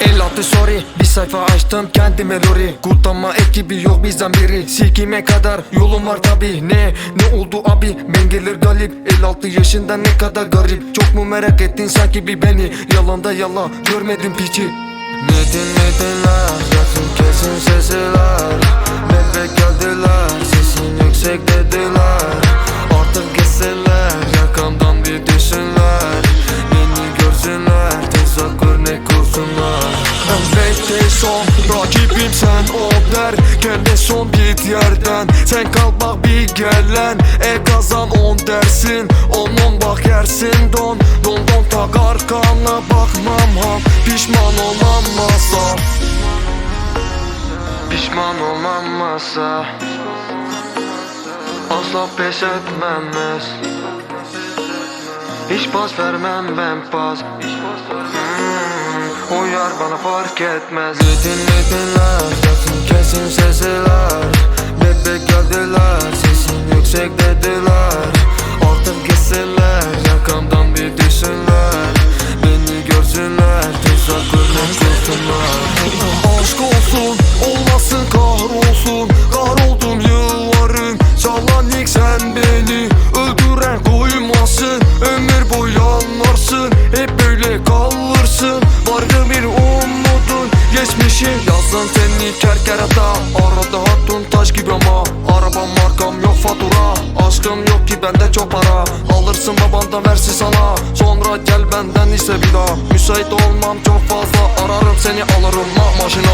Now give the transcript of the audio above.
El attı sorry. Bir sayfa açtım kendime lori. Kutlama ekibi yok bizden biri. Sikime kadar yolum var tabi Ne ne oldu abi? Ben gelir galip 56 yaşında ne kadar garip. Çok mu merak ettin sanki bir beni? Yalanda yala görmedim piçi. Metin metinler ah, Yaksın kesin sesi var. Geldiler Sesin yüksek dedi. Tezak örnek olsunlar Bekle son Rakibim sen o der Gel de son git yerden. Sen kalk bak bir gelen E kazan on dersin. Onun bak yersin don Don don tak arkana bakmam ha. Pişman olamazsa Pişman olamazsa Asla. Pes etmemez Hiç pas vermem ben pas. Hmm, Uyar bana fark etmez. Ritin ritinler Yaksın kesin sesiler Bebek geldiler Sesin yüksek dediler. Artık gitsinler Yakamdan bir düşsünler Beni görsünler Tezak örnek olsunlar Aşk olsun olmasın kahrolsun. Kahroldum yılların Çalan ilk sen beni Yazın seni kerkerata Arada hatun taş gibi ama. Arabam markam yok fatura Aşkım yok ki bende çok para. Alırsın babandan versin sana Sonra gel benden ise bir daha. Müsait olmam çok fazla Ararım seni alırım ma- maşına